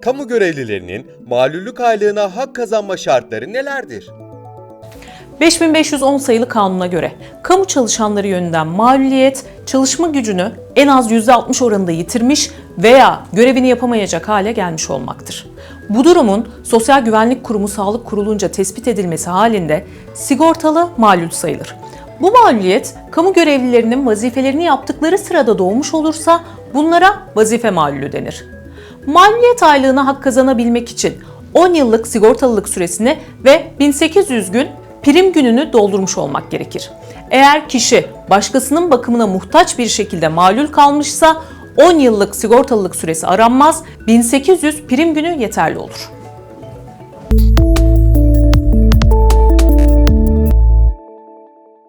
Kamu görevlilerinin malüllük aylığına hak kazanma şartları nelerdir? 5510 sayılı kanuna göre kamu çalışanları yönünden mağluliyet çalışma gücünü en az %60 oranında yitirmiş veya görevini yapamayacak hale gelmiş olmaktır. Bu durumun Sosyal Güvenlik Kurumu Sağlık Kurulu'nca tespit edilmesi halinde sigortalı malul sayılır. Bu mağluliyet kamu görevlilerinin vazifelerini yaptıkları sırada doğmuş olursa bunlara vazife malulü denir. Mağluliyet aylığına hak kazanabilmek için 10 yıllık sigortalılık süresini ve 1800 gün prim gününü doldurmuş olmak gerekir. Eğer kişi başkasının bakımına muhtaç bir şekilde malul kalmışsa 10 yıllık sigortalılık süresi aranmaz, 1800 prim günü yeterli olur.